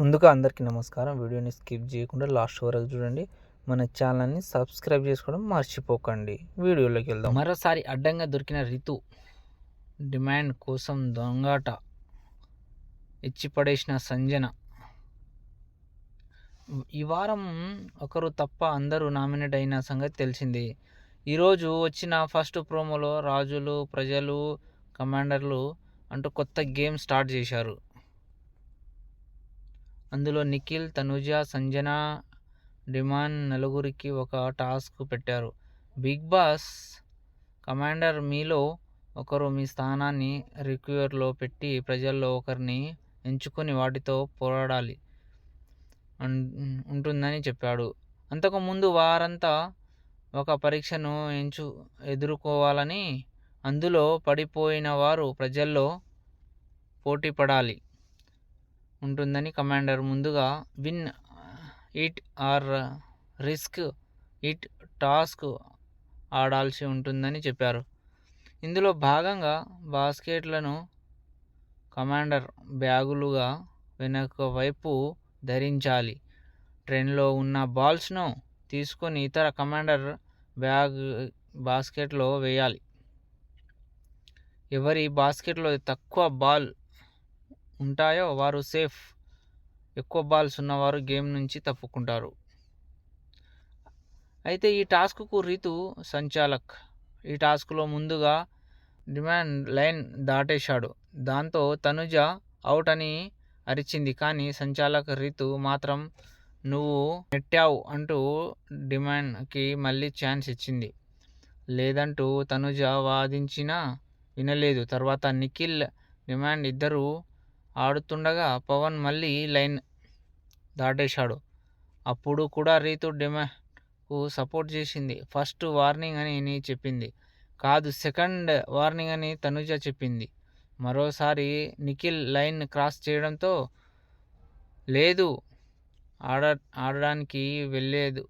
ముందుగా అందరికీ నమస్కారం. వీడియోని స్కిప్ చేయకుండా లాస్ట్ వరకు చూడండి. మన ఛానల్ని సబ్స్క్రైబ్ చేసుకోవడం మర్చిపోకండి. వీడియోలోకి వెళ్దాం. మరోసారి అడ్డంగా దొరికిన రితు డిమాండ్ కోసం దొంగాట ఇచ్చిపడేసిన సంజన. ఈ వారం ఒకరు తప్ప అందరూ నామినేట్ అయిన సంగతి తెలిసింది. ఈరోజు వచ్చిన ఫస్ట్ ప్రోమోలో రాజులు ప్రజలు కమాండర్లు అంటూ కొత్త గేమ్ స్టార్ట్ చేశారు. అందులో నిఖిల్ తనుజ సంజన డిమాండ్ నలుగురికి ఒక టాస్క్ పెట్టారు. బిగ్ బాస్ కమాండర్ మీలో ఒకరు మీ స్థానాన్ని రిక్యూర్లో పెట్టి ప్రజల్లో ఒకరిని ఎంచుకొని వాటితో పోరాడాలి ఉంటుందని చెప్పాడు. అంతకుముందు వారంతా ఒక పరీక్షను ఎంచు ఎదుర్కోవాలని అందులో పడిపోయిన వారు ప్రజల్లో పోటీ పడాలి ఉంటుందని కమాండర్ ముందుగా win it or risk it task ఆడాల్సి ఉంటుందని చెప్పారు. ఇందులో భాగంగా బాస్కెట్లను కమాండర్ బ్యాగులుగా వెనక వైపు ధరించాలి. ట్రైన్లో ఉన్న బాల్స్ను తీసుకొని ఇతర కమాండర్ బ్యాగ్ బాస్కెట్లో వేయాలి. ఎవరి బాస్కెట్లో తక్కువ బాల్ ఉంటాయో వారు సేఫ్. ఎక్కువ బాల్స్ ఉన్నవారు గేమ్ నుంచి తప్పుకుంటారు. అయితే ఈ టాస్క్కు రీతు సంచాలక్. ఈ టాస్క్లో ముందుగా డిమాండ్ లైన్ దాటేశాడు. దాంతో తనుజ అవుట్ అని అరిచింది. కానీ సంచాలక్ రీతు మాత్రం నువ్వు నెట్టావు అంటూ డిమాండ్కి మళ్ళీ ఛాన్స్ ఇచ్చింది. లేదంటూ తనుజ వాదించినా వినలేదు. తర్వాత నిఖిల్ డిమాండ్ ఇద్దరు ఆడుతుండగా పవన్ మళ్ళీ లైన్ దాటేశాడు. అప్పుడు కూడా రీతు డిమాండ్కు సపోర్ట్ చేసింది. ఫస్ట్ వార్నింగ్ అని చెప్పింది. కాదు సెకండ్ వార్నింగ్ అని తనుజ చెప్పింది. మరోసారి నిఖిల్ లైన్ క్రాస్ చేయడంతో లేదు ఆడ ఆడడానికి వెళ్ళలేదు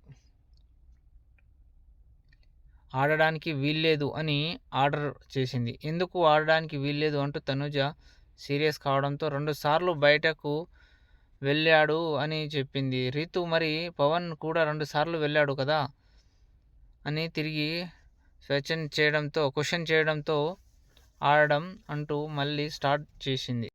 ఆడడానికి వీల్లేదు అని ఆర్డర్ చేసింది. ఎందుకు ఆడడానికి వీల్లేదు అంటూ తనుజ సీరియస్ కావడంతో రెండుసార్లు బయటకు వెళ్ళాడు అని చెప్పింది. రీతు మరి పవన్ కూడా రెండుసార్లు వెళ్ళాడు కదా అని తిరిగి క్వశ్చన్ చేయడంతో క్వశ్చన్ చేయడంతో ఆడడం అంటూ మళ్ళీ స్టార్ట్ చేసింది.